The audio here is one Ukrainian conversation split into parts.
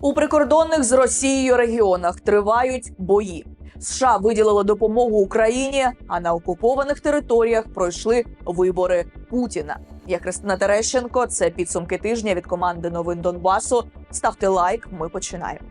У прикордонних з Росією регіонах тривають бої. США виділили допомогу Україні, а на окупованих територіях пройшли вибори Путіна. Я Христина Терещенко. Це підсумки тижня від команди новин Донбасу. Ставте лайк. Ми починаємо.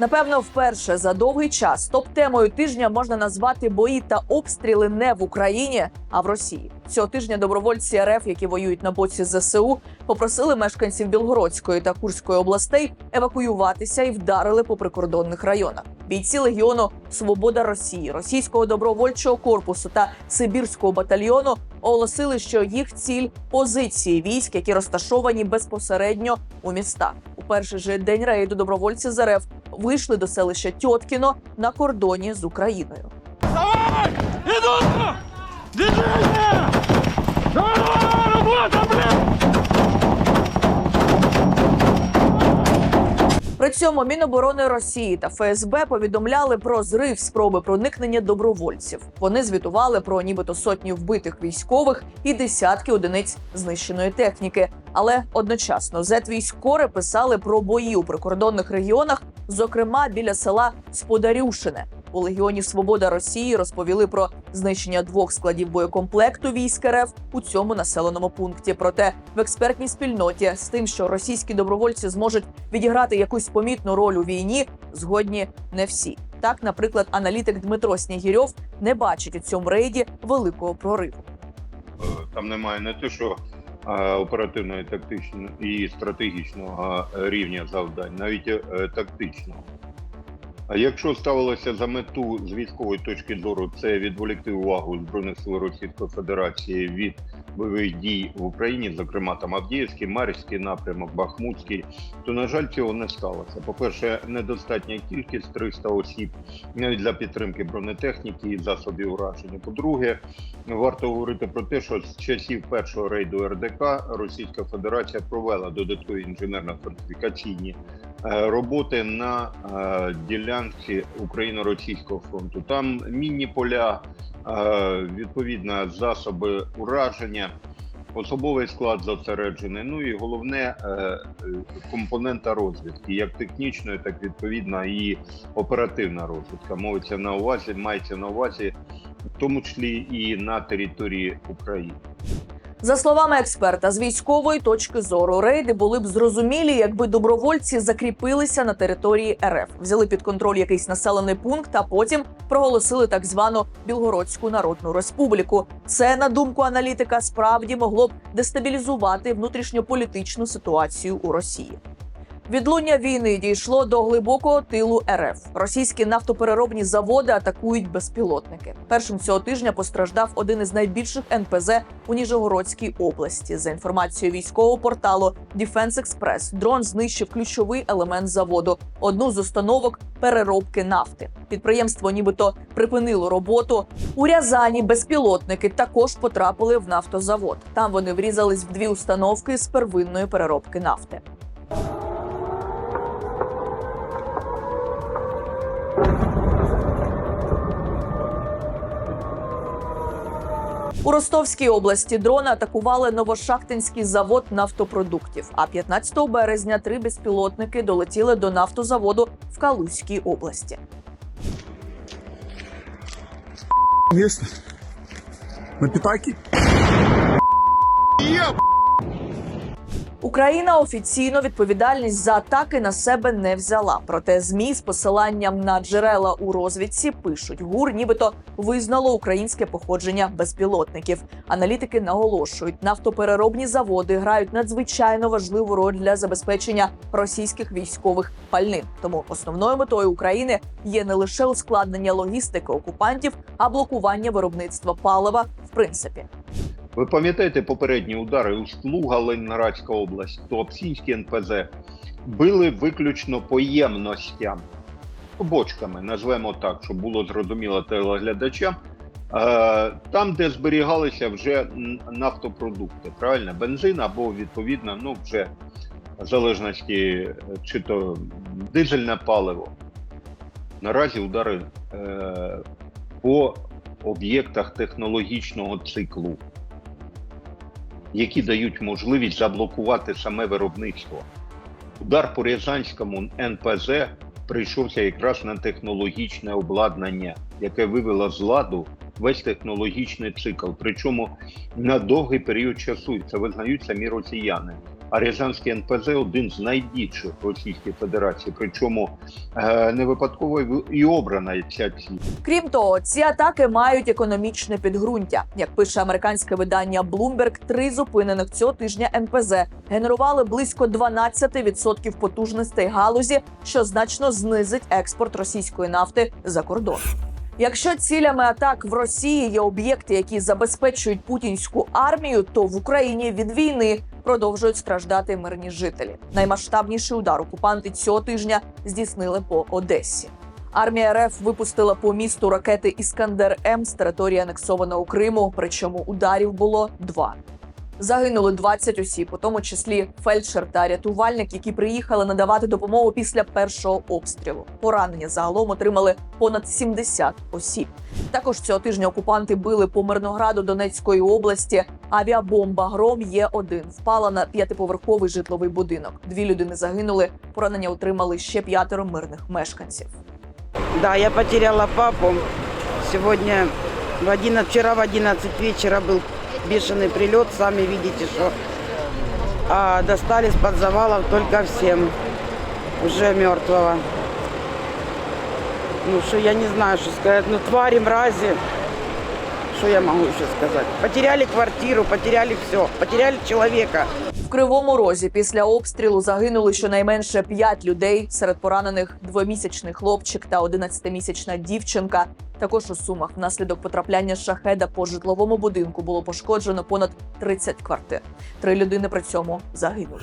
Напевно, вперше за довгий час топ-темою тижня можна назвати бої та обстріли не в Україні, а в Росії. Цього тижня добровольці РФ, які воюють на боці ЗСУ, попросили мешканців Білгородської та Курської областей евакуюватися і вдарили по прикордонних районах. Бійці легіону Свобода Росії, російського добровольчого корпусу та Сибірського батальйону оголосили, що їх ціль позиції військ, які розташовані безпосередньо у містах. У перший же день рейду добровольці з РФ вийшли до селища Тьоткіно на кордоні з Україною. Давай! Давай, блядь! При цьому Міноборони Росії та ФСБ повідомляли про зрив спроби проникнення добровольців. Вони звітували про нібито сотні вбитих військових і десятки одиниць знищеної техніки. Але одночасно зетвійськори писали про бої у прикордонних регіонах, зокрема біля села Сподарюшине. У Легіоні Свобода Росії розповіли про знищення двох складів боєкомплекту військ РФ у цьому населеному пункті. Проте в експертній спільноті з тим, що російські добровольці зможуть відіграти якусь помітну роль у війні, згодні не всі. Так, наприклад, аналітик Дмитро Снігірьов не бачить у цьому рейді великого прориву. Е, Там немає не те, що е, оперативного, і тактичного і стратегічного рівня завдань, навіть е, тактичного. А якщо ставилося за мету з військової точки зору, це відволікти увагу Збройних сил Російської Федерації від бойових дій в Україні, зокрема там Авдіївський, Мар'ївський напрямок, Бахмутський, то на жаль, цього не сталося. По-перше, недостатня кількість 300 осіб навіть для підтримки бронетехніки і засобів ураження. По-друге, варто говорити про те, що з часів першого рейду РДК Російська Федерація провела додаткові інженерно-фортифікаційні роботи на е, ділянці Україно-російського фронту. Там мінні поля, е, відповідно, засоби ураження. Особовий склад зосереджений. Ну і головне е, е, компонента розвідки, як технічної, так відповідно і оперативна розвідка. Мовиться на увазі, мається на увазі, в тому числі і на території України. За словами експерта, з військової точки зору рейди були б зрозумілі, якби добровольці закріпилися на території РФ, взяли під контроль якийсь населений пункт, а потім проголосили так звану Білгородську Народну Республіку. Це, на думку аналітика, справді могло б дестабілізувати внутрішньополітичну ситуацію у Росії. Відлуння війни дійшло до глибокого тилу РФ. Російські нафтопереробні заводи атакують безпілотники. Першим цього тижня постраждав один із найбільших НПЗ у Ніжегородській області. За інформацією військового порталу Defense Express, дрон знищив ключовий елемент заводу одну з установок переробки нафти. Підприємство нібито припинило роботу. У Рязані безпілотники також потрапили в нафтозавод. Там вони врізались в дві установки з первинної переробки нафти. У Ростовській області дрони атакували Новошахтинський завод нафтопродуктів. А 15 березня три безпілотники долетіли до нафтозаводу в Калузькій області. Місто На пятаке? Україна офіційно відповідальність за атаки на себе не взяла. Проте змі з посиланням на джерела у розвідці пишуть гур, нібито визнало українське походження безпілотників. Аналітики наголошують, нафтопереробні заводи грають надзвичайно важливу роль для забезпечення російських військових пальним. Тому основною метою України є не лише ускладнення логістики окупантів, а блокування виробництва палива в принципі. Ви пам'ятаєте попередні удари у Стлуга, Ленінградська область, Туапсінський НПЗ били виключно по ємностям, бочками, назвемо так, щоб було зрозуміло телеглядачам. Е, Там, де зберігалися вже нафтопродукти, правильно, бензин або відповідно, ну вже в залежності е, чи то дизельне паливо. Наразі удари е, по об'єктах технологічного циклу які дають можливість заблокувати саме виробництво. Удар по Рязанському НПЗ прийшовся якраз на технологічне обладнання, яке вивело з ладу весь технологічний цикл. Причому на довгий період часу це визнають самі росіяни. А Рязанський НПЗ один з найдітших в Російській Федерації. Причому е, не випадково і обрана ця ціль. Крім того, ці атаки мають економічне підґрунтя. Як пише американське видання Bloomberg, три зупинених цього тижня НПЗ генерували близько 12% потужностей галузі, що значно знизить експорт російської нафти за кордон. Якщо цілями атак в Росії є об'єкти, які забезпечують путінську армію, то в Україні від війни продовжують страждати мирні жителі. Наймасштабніший удар окупанти цього тижня здійснили по Одесі. Армія РФ випустила по місту ракети Іскандер М з території анексованого Криму. Причому ударів було два. Загинули 20 осіб, у тому числі фельдшер та рятувальник, які приїхали надавати допомогу після першого обстрілу. Поранення загалом отримали понад 70 осіб. Також цього тижня окупанти били по Мирнограду Донецької області. Авіабомба гром є 1 впала на п'ятиповерховий житловий будинок. Дві людини загинули. Поранення отримали ще п'ятеро мирних мешканців. Да, я потеряла папу. Сегодня в 11, вчера в 11 вечера был бешеный прилет, сами видите, что а достали с-под завалов только всем, уже мертвого. Ну, что я не знаю, что сказать. Ну, твари, мрази. Что я могу еще сказать? Потеряли квартиру, потеряли все, потеряли человека. Кривому розі після обстрілу загинули щонайменше п'ять людей. Серед поранених двомісячний хлопчик та 11-місячна дівчинка. Також у сумах внаслідок потрапляння шахеда по житловому будинку було пошкоджено понад 30 квартир. Три людини при цьому загинули.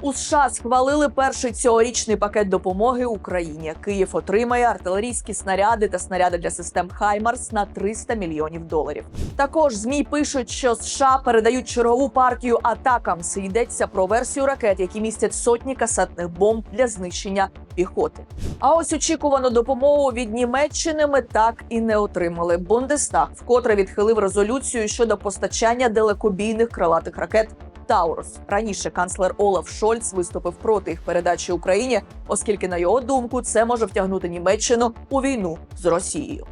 У США схвалили перший цьогорічний пакет допомоги Україні. Київ отримає артилерійські снаряди та снаряди для систем Хаймарс на 300 мільйонів доларів. Також змі пишуть, що США передають чергову партію атакам. Йдеться про версію ракет, які містять сотні касетних бомб для знищення піхоти. А ось очікувану допомогу від Німеччини ми так і не отримали. Бундестаг вкотре відхилив резолюцію щодо постачання далекобійних крилатих ракет. Таурус раніше канцлер Олаф Шольц виступив проти їх передачі Україні, оскільки на його думку це може втягнути Німеччину у війну з Росією.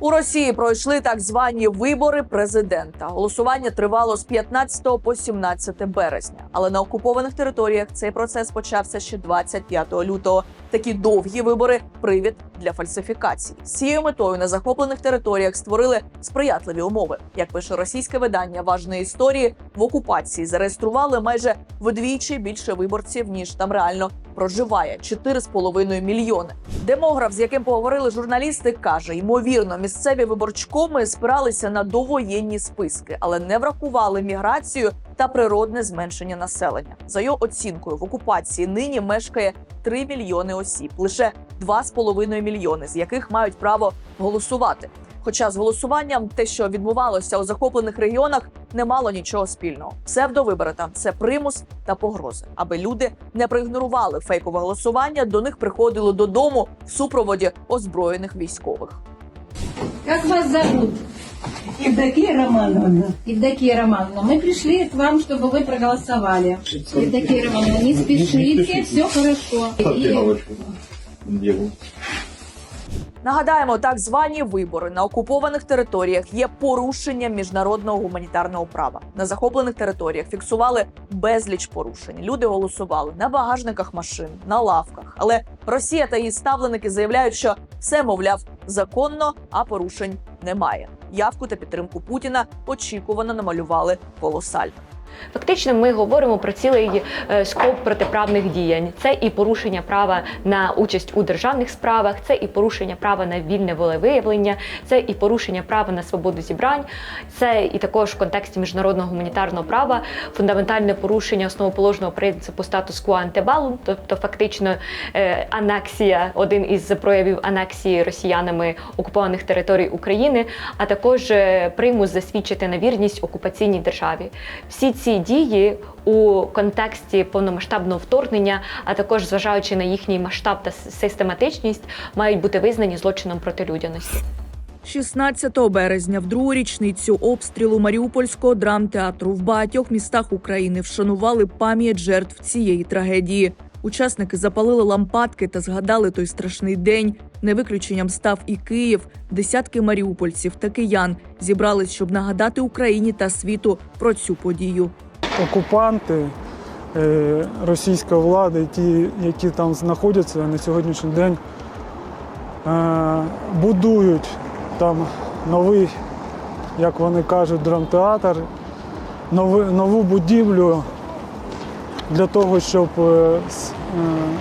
У Росії пройшли так звані вибори президента. Голосування тривало з 15 по 17 березня. Але на окупованих територіях цей процес почався ще 25 лютого. Такі довгі вибори привід для фальсифікацій. З цією метою на захоплених територіях створили сприятливі умови. Як пише російське видання важної історії, в окупації зареєстрували майже вдвічі більше виборців ніж там реально проживає 4,5 мільйони. Демограф, з яким поговорили журналісти, каже: ймовірно, місцеві виборчкоми спиралися на довоєнні списки, але не врахували міграцію та природне зменшення населення. За його оцінкою, в окупації нині мешкає 3 мільйони осіб, лише 2,5 мільйони, з яких мають право голосувати. Хоча з голосуванням те, що відбувалося у захоплених регіонах, не мало нічого спільного. Псевдовибори там це примус та погрози, аби люди не проігнорували фейкове голосування. До них приходили додому в супроводі озброєних військових. Как вас зовут? Евдокия Романовна. Евдокия Романовна. Мы пришли к вам, чтобы вы проголосовали. Евдокия Романовна, не спешите, все хорошо. И Нагадаємо, так звані вибори на окупованих територіях є порушенням міжнародного гуманітарного права. На захоплених територіях фіксували безліч порушень. Люди голосували на багажниках машин, на лавках. Але Росія та її ставленики заявляють, що все, мовляв, законно, а порушень немає. Явку та підтримку Путіна очікувано намалювали колосально. Фактично, ми говоримо про цілий е, скоп протиправних діянь. Це і порушення права на участь у державних справах, це і порушення права на вільне волевиявлення, це і порушення права на свободу зібрань, це і також в контексті міжнародного гуманітарного права фундаментальне порушення основоположного принципу статус-кво антебалум, тобто фактично е, анексія, один із проявів анексії росіянами окупованих територій України, а також е, примус засвідчити на вірність окупаційній державі. Всі ці дії у контексті повномасштабного вторгнення, а також зважаючи на їхній масштаб та систематичність, мають бути визнані злочином проти людяності. 16 березня, в другу річницю обстрілу Маріупольського драмтеатру в багатьох містах України вшанували пам'ять жертв цієї трагедії. Учасники запалили лампадки та згадали той страшний день. Не виключенням став і Київ. Десятки маріупольців та киян зібрались, щоб нагадати Україні та світу про цю подію. окупанти, е, російська влада, і ті, які там знаходяться на сьогоднішній день, е, будують там новий, як вони кажуть, драмтеатр, нову будівлю для того, щоб е,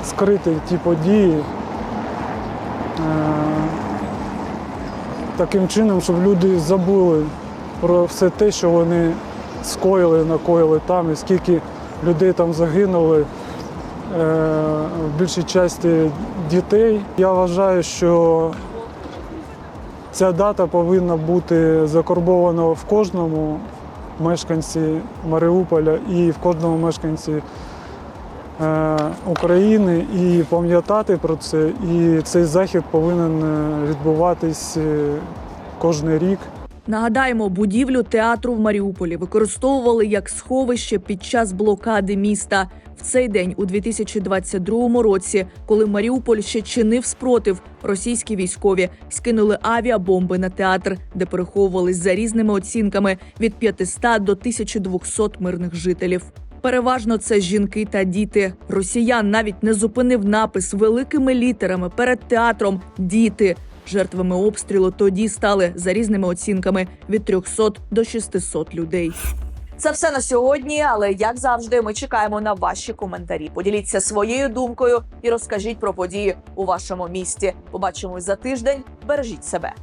скрити ті події. Е, Таким чином, щоб люди забули про все те, що вони скоїли, накоїли там, і скільки людей там загинули, е, в більшій часті дітей. Я вважаю, що ця дата повинна бути закорбована в кожному мешканці Маріуполя і в кожному мешканці України і пам'ятати про це. І цей захід повинен е, відбуватись е, кожен рік. Нагадаємо, будівлю театру в Маріуполі використовували як сховище під час блокади міста. В цей день, у 2022 році, коли Маріуполь ще чинив спротив, російські військові скинули авіабомби на театр, де переховувались за різними оцінками від 500 до 1200 мирних жителів. Переважно це жінки та діти. Росіян навіть не зупинив напис великими літерами перед театром Діти. Жертвами обстрілу тоді стали за різними оцінками від 300 до 600 людей. Це все на сьогодні, але як завжди, ми чекаємо на ваші коментарі. Поділіться своєю думкою і розкажіть про події у вашому місті. Побачимось за тиждень. Бережіть себе.